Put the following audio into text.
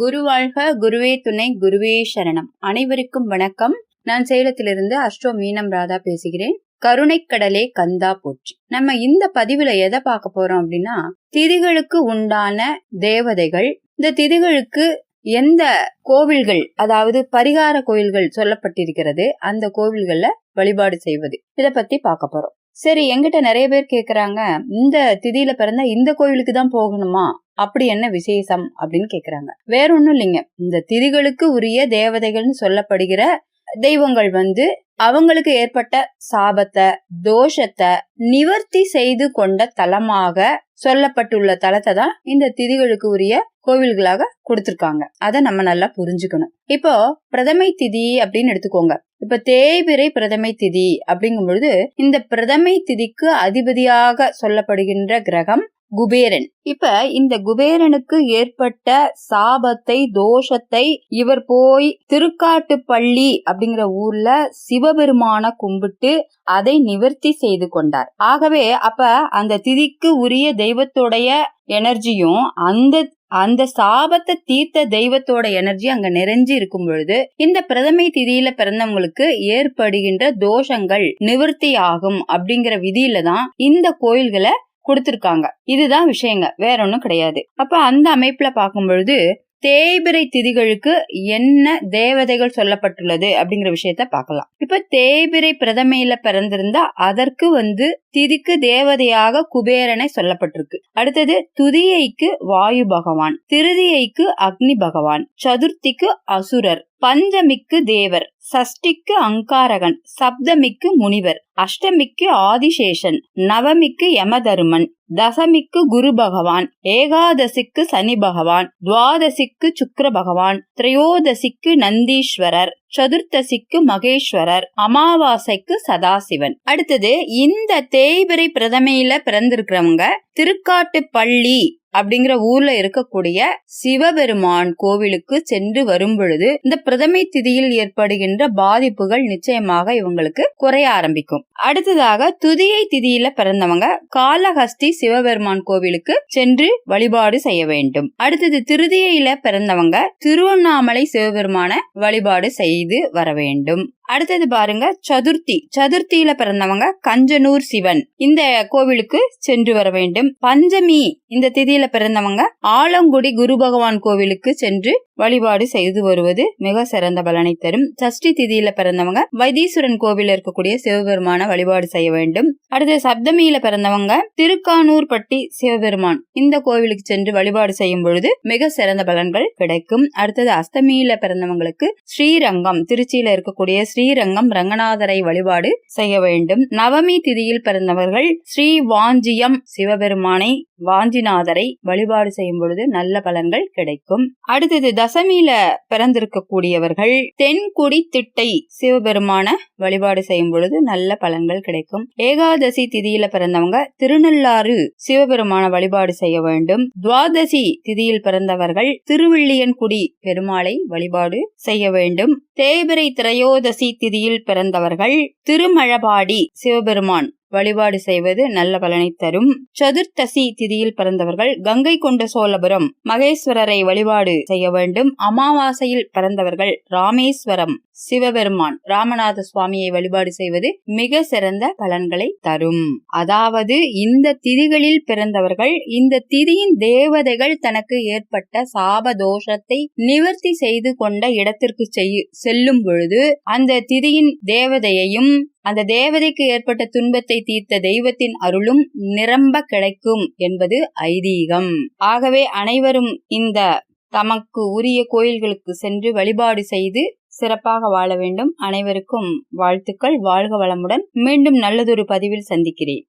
குருவாழ்க குருவே துணை குருவே சரணம். அனைவருக்கும் வணக்கம். நான் சேலத்திலிருந்து அஷ்டோ மீனம் ராதா பேசுகிறேன். கருணைக்கடலே கந்தா போச்சு நம்ம இந்த பதிவுல எதை பார்க்க போறோம் அப்படின்னா திதிகளுக்கு உண்டான தேவதைகள் இந்த திதிகளுக்கு எந்த கோவில்கள் அதாவது பரிகார கோயில்கள் சொல்லப்பட்டிருக்கிறது அந்த கோவில்கள்ல வழிபாடு செய்வது. இத பத்தி பார்க்க போறோம். சரி எங்கிட்ட நிறைய பேர் கேக்குறாங்க இந்த திதியில பிறந்தா இந்த கோவிலுக்கு தான் போகணுமா? அப்படி என்ன விசேஷம்? அப்படின்னு கேக்குறாங்க. வேற ஒண்ணும் இல்லைங்க. இந்த திதிகளுக்கு உரிய தேவதைகள்னு சொல்லப்படுகிற தெய்வங்கள் வந்து அவங்களுக்கு ஏற்பட்ட சாபத்தை தோஷத்தை நிவர்த்தி செய்து கொண்ட தலமாக சொல்லப்பட்டுள்ள தலத்தை தான் இந்த திதிகளுக்கு உரிய கோவில்களாக கொடுத்திருக்காங்க. அதை நம்ம நல்லா புரிஞ்சுக்கணும். இப்போ பிரதமை திதி அப்படின்னு எடுத்துக்கோங்க. இப்ப தேய்பிரை பிரதமை திதி அப்படிங்கும் பொழுது இந்த பிரதமை திதிக்கு அதிபதியாக சொல்லப்படுகின்ற கிரகம் குபேரன். இப்ப இந்த குபேரனுக்கு ஏற்பட்ட சாபத்தை தோஷத்தை இவர் போய் திருக்காட்டுப்பள்ளி அப்படிங்கிற ஊர்ல சிவபெருமான கும்பிட்டு அதை நிவர்த்தி செய்து கொண்டார். ஆகவே அப்ப அந்த திதிக்கு உரிய தெய்வத்துடைய எனர்ஜியும் அந்த அந்த சாபத்தை தீர்த்த தெய்வத்தோட எனர்ஜி அங்க நிறைஞ்சு இருக்கும் பொழுது இந்த பிரதமை திதியில பிறந்தவங்களுக்கு ஏற்படுகின்ற தோஷங்கள் நிவர்த்தி ஆகும் அப்படிங்கிற விதியில தான் இந்த கோயில்களை கொடுத்திருக்காங்க. இதுதான் விஷயங்க வேற ஒண்ணும் கிடையாது. அப்ப அந்த அமைப்புல பார்க்கும் பொழுது தேய்பிரை திதிகளுக்கு என்ன தேவதைகள் சொல்லப்பட்டுள்ளது அப்படிங்கிற விஷயத்த பார்க்கலாம். இப்ப தேய்பிரை பிரதமையில பிறந்திருந்தா அதற்கு வந்து திதிக்கு தேவதையாக குபேரனை சொல்லப்பட்டிருக்கு. அடுத்தது துதியைக்கு வாயு பகவான் திருதியைக்கு அக்னி பகவான் சதுர்த்திக்கு அசுரர் பஞ்சமிக்கு தேவர் சஷ்டிக்கு அங்காரகன் சப்தமிக்கு முனிவர் அஷ்டமிக்கு ஆதிசேஷன் நவமிக்கு யமதருமன் தசமிக்கு குரு பகவான் ஏகாதசிக்கு சனி பகவான் துவாதசிக்கு சுக்கர பகவான் திரையோதசிக்கு நந்தீஸ்வரர் சதுர்த்தசிக்கு மகேஸ்வரர் அமாவாசைக்கு சதாசிவன். அடுத்தது இந்த தேய்பிரை பிரதமையில பிறந்திருக்கிறவங்க திருக்காட்டு பள்ளி அப்படிங்கிற ஊர்ல இருக்கக்கூடிய சிவபெருமான் கோவிலுக்கு சென்று வரும் பொழுது இந்த பிரதமை திதியில் ஏற்படுகின்ற பாதிப்புகள் நிச்சயமாக இவங்களுக்கு குறைய ஆரம்பிக்கும். அடுத்ததாக துதியை திதியில பிறந்தவங்க காலஹஸ்தி சிவபெருமான் கோவிலுக்கு சென்று வழிபாடு செய்ய வேண்டும். அடுத்தது திருதியில பிறந்தவங்க திருவண்ணாமலை சிவபெருமான வழிபாடு செய்து வர வேண்டும். அடுத்தது பாருங்க சதுர்த்தி. சதுர்த்தியில பிறந்தவங்க கஞ்சனூர் சிவன். இந்த கோவிலுக்கு சென்று வர வேண்டும். பஞ்சமி இந்த திதியில பிறந்தவங்க ஆலங்குடி குரு பகவான் கோவிலுக்கு சென்று வழிபாடு செய்து வருவது மிக சிறந்த பலனை தரும். சஷ்டி திதியில பிறந்தவங்க வைத்தீஸ்வரன் கோவில் இருக்கக்கூடிய சிவபெருமான வழிபாடு செய்ய வேண்டும். அடுத்து சப்தமியில பிறந்தவங்க திருக்கானூர் பட்டி சிவபெருமான். இந்த கோவிலுக்கு சென்று வழிபாடு செய்யும் பொழுது மிக சிறந்த பலன்கள் கிடைக்கும். அடுத்தது அஸ்தமியில பிறந்தவங்களுக்கு ஸ்ரீரங்கம் திருச்சியில இருக்கக்கூடிய ஸ்ரீரங்கம் ரங்கநாதரை வழிபாடு செய்ய வேண்டும். நவமி திதியில் பிறந்தவர்கள் ஸ்ரீ வாஞ்சியம் சிவபெருமானை வாஞ்சிநாதரை வழிபாடு செய்யும் பொழுது நல்ல பலன்கள் கிடைக்கும். அடுத்தது தசமியில பிறந்திருக்கக்கூடியவர்கள் தென்குடி திட்டை சிவபெருமான வழிபாடு செய்யும் பொழுது நல்ல பலன்கள் கிடைக்கும். ஏகாதசி திதியில பிறந்தவங்க திருநள்ளாறு சிவபெருமான வழிபாடு செய்ய வேண்டும். துவாதசி திதியில் பிறந்தவர்கள் திருவில்லியன்குடி பெருமாளை வழிபாடு செய்ய வேண்டும். தேய்பிரை திரையோதசி திதியில் பிறந்தவர்கள் திருமழபாடி சிவபெருமான் வழிபாடு செய்வது நல்ல பலனை தரும். சதுர்த்தசி திதியில் பிறந்தவர்கள் கங்கை கொண்ட சோழபுரம் மகேஸ்வரரை வழிபாடு செய்ய வேண்டும். அமாவாசையில் பிறந்தவர்கள் ராமேஸ்வரம் சிவபெருமான் ராமநாத சுவாமியை வழிபாடு செய்வது மிக சிறந்த பலன்களை தரும். அதாவது இந்த திதிகளில் பிறந்தவர்கள் இந்த திதியின் தேவதைகள் தனக்கு ஏற்பட்ட சாப தோஷத்தை நிவர்த்தி செய்து கொண்ட இடத்திற்கு செல்லும் பொழுது அந்த திதியின் தேவதையையும் அந்த தேவதைக்கு ஏற்பட்ட துன்பத்தை தீர்த்த தெய்வத்தின் அருளும் நிரம்ப கிடைக்கும் என்பது ஐதீகம். ஆகவே அனைவரும் இந்த தமக்கு உரிய கோயில்களுக்கு சென்று வழிபாடு செய்து சிறப்பாக வாழ வேண்டும். அனைவருக்கும் வாழ்த்துக்கள். வாழ்க வளமுடன். மீண்டும் நல்லதொரு பதிவில் சந்திக்கிறேன்.